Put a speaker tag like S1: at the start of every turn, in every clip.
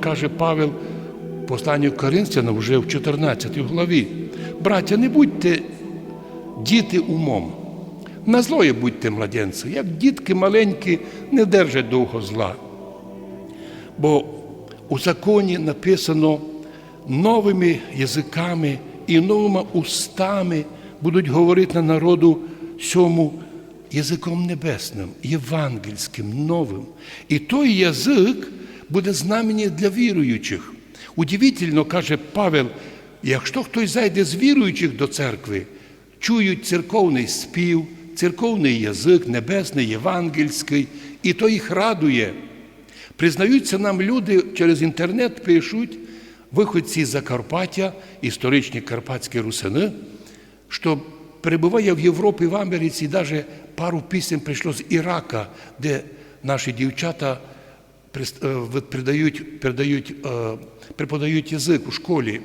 S1: Каже Павел посланню Коринфянам вже в 14 главі. Браття, не будьте діти умом. На злої будьте младенці, як дітки маленькі не держать довго зла. Бо у законі написано новими язиками і новими устами будуть говорити на народу сьому язиком небесним, євангельським, новим. І той язик буде знамені для віруючих. Удивительно, каже Павел, якщо хтось зайде з віруючих до церкви, чують церковний спів, церковний язик, небесний, євангельський, і то їх радує. Признаються нам люди через інтернет пишуть, виходці з Закарпаття, історичні карпатські русини, що перебуває в Європі, в Америці, навіть пару пісень прийшло з Ірака, де наші дівчата передають, передають, е, преподають язик у школі.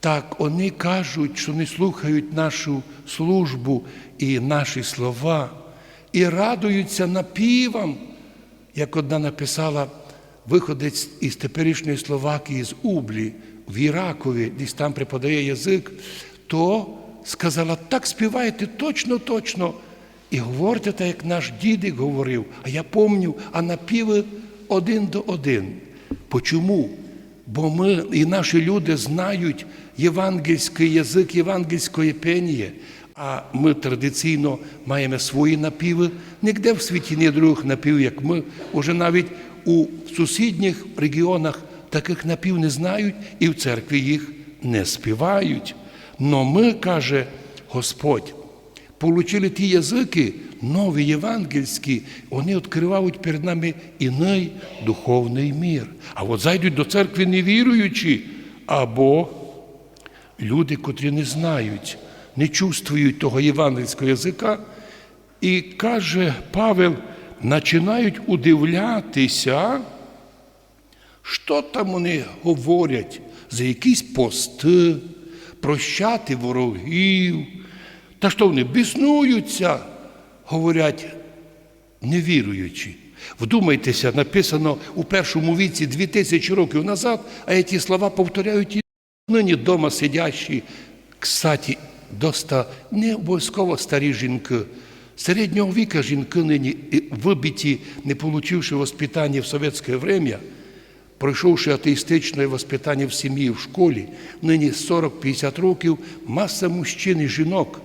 S1: Так, вони кажуть, що не слухають нашу службу і наші слова, і радуються напівам, як одна написала виходець із теперішньої Словакії, з Ублі, в Іракові, десь там преподає язик, то сказала, так співаєте точно, точно. І говорите так, як наш дідик говорив, а я пам'ятаю, а напіви один до один. Почому? Бо ми і наші люди знають євангельський язик, євангельської пеніє, а ми традиційно маємо свої напіви. Ніде в світі не других напів, як ми. Уже навіть у сусідніх регіонах таких напів не знають і в церкві їх не співають. Но ми, каже Господь, получили ті язики, нові євангельські, вони відкривають перед нами іний духовний мір. А от зайдуть до церкви невіруючі, або люди, котрі не знають, не чувствують того євангельського язика, і каже Павел, починають удивлятися, що там вони говорять за якісь пости, прощати ворогів. Та що вони біснуються, говорять невіруючі. Вдумайтеся, написано у першому віці дві тисячі років назад, а ці слова повторяють і нині дома сидящі. Кстати, доста не обов'язково старі жінки. Середнього віка жінки нині вибиті, не получивши воспитання в совєтське время, пройшовши атеїстичне воспитання в сім'ї, в школі, нині 40-50 років, маса мужчин і жінок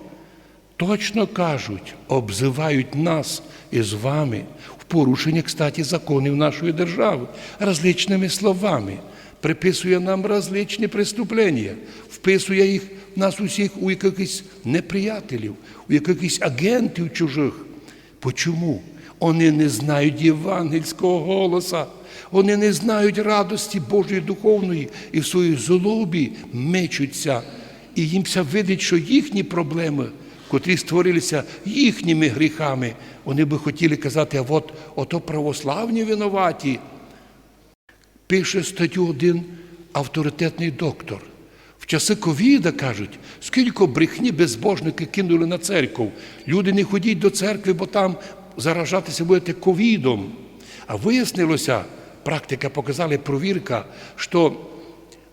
S1: точно кажуть, обзивають нас із вами в порушення, кстати, законів нашої держави. Различними словами, приписує нам различні преступлення, вписує їх нас усіх у якихось неприятелів, у якихось агентів чужих. Почому? Вони не знають євангельського голоса, вони не знають радості Божої духовної і в своїй злобі мечуться, і їмся видить, що їхні проблеми, котрі створилися їхніми гріхами, вони би хотіли казати, а от ото православні винуваті. Пише статтю один авторитетний доктор. В часи ковіда кажуть, скільки брехні безбожники кинули на церкву. Люди не ходіть до церкви, бо там заражатися будете ковідом. А вияснилося, практика показала, провірка, що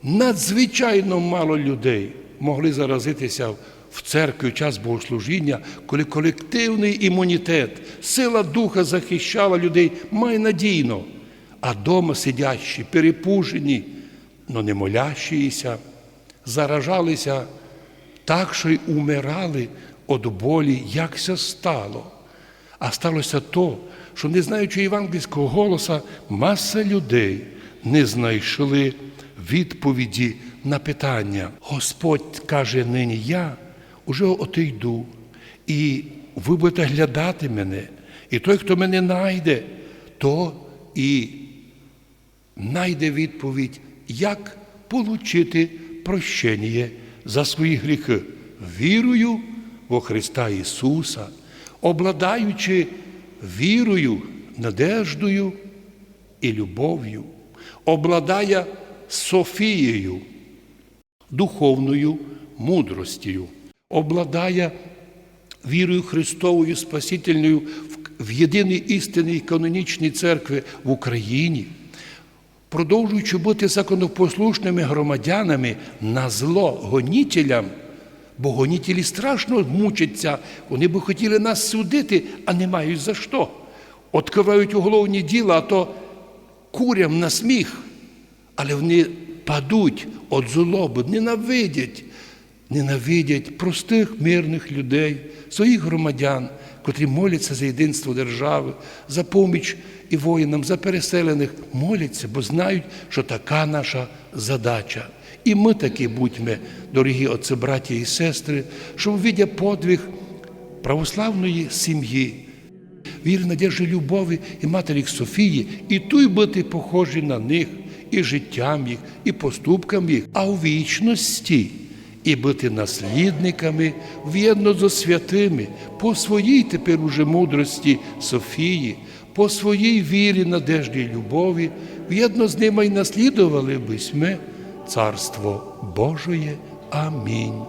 S1: надзвичайно мало людей могли заразитися в церкві в час богослужіння, коли колективний імунітет, сила духа захищала людей май надійно, а дома сидячі, перепужені, но не молящіся, заражалися так, що й умирали від болі, як це стало. А сталося то, що, не знаючи євангельського голоса, маса людей не знайшли відповіді на питання. Господь каже нині, я уже отойду, і ви будете глядати мене. І той, хто мене найде, то і найде відповідь, як получити прощення за свої гріхи. Вірую во Христа Ісуса, обладаючи вірою, надеждою і любов'ю, обладає Софією, духовною мудростю, обладає вірою Христовою Спасительною в- єдиній істинній канонічній церкві в Україні, продовжуючи бути законопослушними громадянами на зло гонітелям, бо гонітелі страшно мучаться, вони би хотіли нас судити, а не мають за що. Откривають уголовні діла, а то курям на сміх, але вони падуть від злоби, ненавидять, ненавидять простих мирних людей, своїх громадян, котрі моляться за єдинство держави, за поміч і воїнам, за переселених, моляться, бо знають, що така наша задача. І ми такі будьмо, дорогі отці, браті і сестри, що видя подвиг православної сім'ї, віри, надежди, любові і матері Софії, і туй бути похожі на них, і життям їх, і поступкам їх, а у вічності і бути наслідниками в'єдно зо святими, по своїй тепер уже мудрості Софії, по своїй вірі, надежді і любові, в'єдно з ними й наслідували бись ми Царство Божоє. Амінь.